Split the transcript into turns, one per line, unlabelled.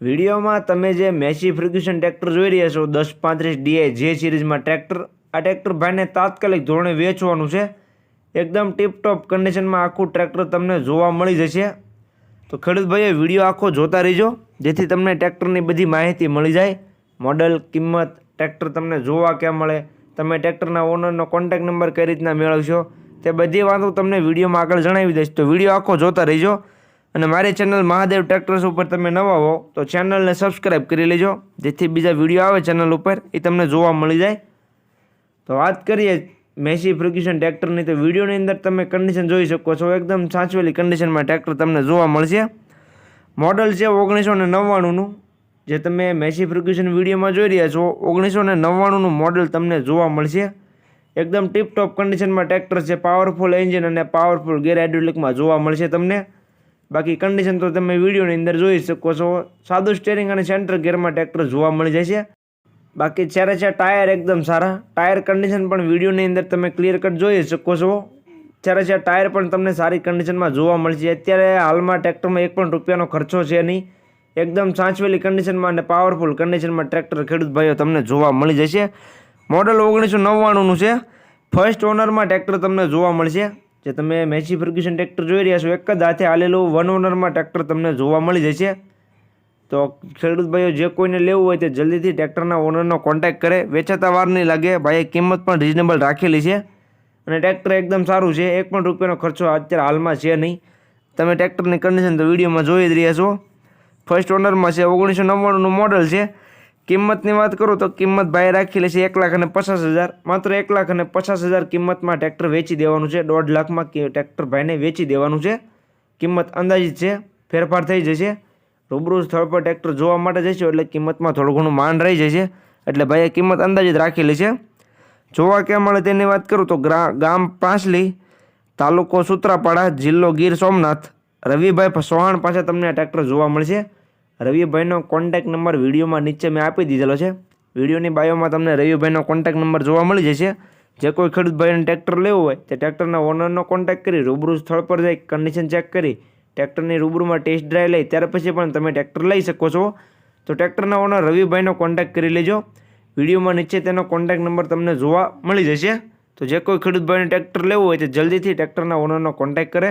વિડીયોમાં તમે જે મેસી ફ્રિગ્યુશન ટ્રેક્ટર જોઈ રહ્યા છો, દસ પાંત્રીસ ડીઆઈ જે સિરીઝમાં ટ્રેક્ટર, આ ટ્રેક્ટર ભાઈને તાત્કાલિક ધોરણે વેચવાનું છે. એકદમ ટીપટોપ કન્ડિશનમાં આખું ટ્રેક્ટર તમને જોવા મળી જશે. તો ખેડૂત ભાઈએ વીડિયો આખો જોતા રહીજો, જેથી તમને ટ્રેક્ટરની બધી માહિતી મળી જાય. મોડલ, કિંમત, ટ્રેક્ટર તમને જોવા ક્યાં મળે, તમે ટ્રેક્ટરના ઓનરનો કોન્ટેક્ટ નંબર કઈ રીતના મેળવશો, તે બધી વાતો તમને વિડીયોમાં આગળ જણાવી દઈશ. તો વીડિયો આખો જોતા રહીજો. અને મારી ચેનલ મહાદેવ ટ્રેક્ટર્સ ઉપર તમે નવા હો, તો ચેનલને સબસ્ક્રાઈબ કરી લેજો. જેથી બીજા વીડિયો આવે ચેનલ ઉપર, એ તમને જોવા મળી જાય. તો વાત કરીએ મેસી ફ્રિગ્યુશન ટ્રેક્ટરની, તો વિડીયોની અંદર તમે કન્ડિશન જોઈ શકો છો. એકદમ સાચવેલી કન્ડિશનમાં ટ્રેક્ટર તમને જોવા મળશે. મોડલ છે ઓગણીસો ને નવ્વાણુંનું. જે તમે મેસી ફ્રિગ્યુશન વિડીયોમાં જોઈ રહ્યા છો, ઓગણીસો ને નવ્વાણુંનું મોડલ તમને જોવા મળશે. એકદમ ટીપટોપ કન્ડિશનમાં ટ્રેક્ટર છે પાવરફુલ એન્જિન અને પાવરફુલ ગેર હાઇડ્રોલિકમાં જોવા મળશે તમને. બાકી કન્ડિશન તો તમે વિડીયોની અંદર જોઈ શકો છો. સાદું સ્ટેરિંગ અને સેન્ટર ગેરમાં ટ્રેક્ટર જોવા મળી જશે બાકી ચારે છે ટાયર એકદમ સારા ટાયર કન્ડિશન પણ વિડીયોની અંદર તમે ક્લિયર કટ જોઈ શકો છો. ચારે છે ટાયર પણ તમને સારી કન્ડિશનમાં જોવા મળશે, અત્યારે હાલમાં ટ્રેક્ટરમાં એક પણ રૂપિયાનો ખર્ચો છે નહીં. એકદમ સાચવેલી કન્ડિશનમાં અને પાવરફુલ કન્ડિશનમાં ટ્રેક્ટર ખેડૂત ભાઈઓ તમને જોવા મળી જશે. મોડલ ઓગણીસો નવ્વાણુંનું છે. ફર્સ્ટ ઓનરમાં ટ્રેક્ટર તમને જોવા મળશે. જે તમે મેસી ફર્ગ્યુસન ટ્રેક્ટર જોઈ રહ્યા છો, એક જ હાથે હાલેલું વન ઓનરમાં ટ્રેક્ટર તમને જોવા મળી જશે. તો ખેડૂત ભાઈઓ જે કોઈને લેવું હોય તે જલ્દીથી ટ્રેક્ટરના ઓનરનો કોન્ટેક્ટ કરે. વેચાતા વાર નહીં લાગે, ભાઈએ કિંમત પણ રિઝનેબલ રાખેલી છે. અને ટ્રેક્ટર એકદમ સારું છે, એક પણ રૂપિયાનો ખર્ચો અત્યારે હાલમાં છે નહીં. તમે ટ્રેક્ટરની કન્ડિશન તો વિડીયોમાં જોઈ જ રહ્યા છો. ફર્સ્ટ ઓનરમાં છે, ઓગણીસો નવ્વાણુંનું મોડલ છે. કિંમતની વાત કરું તો કિંમત ભાઈ રાખેલી છે એક લાખ અને પચાસ હજાર. માત્ર એક લાખ અને પચાસ હજાર કિંમતમાં ટ્રેક્ટર વેચી દેવાનું છે. દોઢ લાખમાં ટ્રેક્ટર ભાઈને વેચી દેવાનું છે. કિંમત અંદાજિત છે. ફેરફાર થઈ જશે. રૂબરૂ સ્થળ પર ટ્રેક્ટર જોવા માટે જઈશું એટલે કિંમતમાં થોડું ઘણું માન રહી જશે. એટલે ભાઈએ કિંમત અંદાજિત રાખેલી છે. જોવા ક્યાં મળે તેની વાત કરું તો ગામ પાંસલી, તાલુકો સુત્રાપાડા, જિલ્લો ગીર સોમનાથ. રવિભાઈ સોહાણ પાસે તમને આ ટ્રેક્ટર જોવા મળશે. રવિભાઈનો કોન્ટેક નંબર વિડીયોમાં નીચે મેં આપી દીધેલો છે. વિડીયોની બાયોમાં તમને રવિભાઈનો કોન્ટેક નંબર જોવા મળી જશે. જે કોઈ ખેડૂત ભાઈને ટ્રેક્ટર લેવું હોય, તે ટ્રેક્ટરના ઓનરનો કોન્ટેક્ટ કરી, રૂબરૂ સ્થળ પર જઈ કન્ડિશન ચેક કરી ટ્રેક્ટરની રૂબરૂમાં ટેસ્ટ ડ્રાઈવ લઈ, ત્યાર પછી પણ તમે ટ્રેક્ટર લઈ શકો છો. તો ટ્રેક્ટરના ઓનર રવિભાઈનો કોન્ટેક્ટ કરી લેજો. વિડીયોમાં નીચે તેનો કોન્ટેક્ટ નંબર તમને જોવા મળી જશે. તો જે કોઈ ખેડૂત ભાઈને ટ્રેક્ટર લેવું હોય, તે જલ્દીથી ટ્રેક્ટરના ઓનરનો કોન્ટેક્ટ કરે.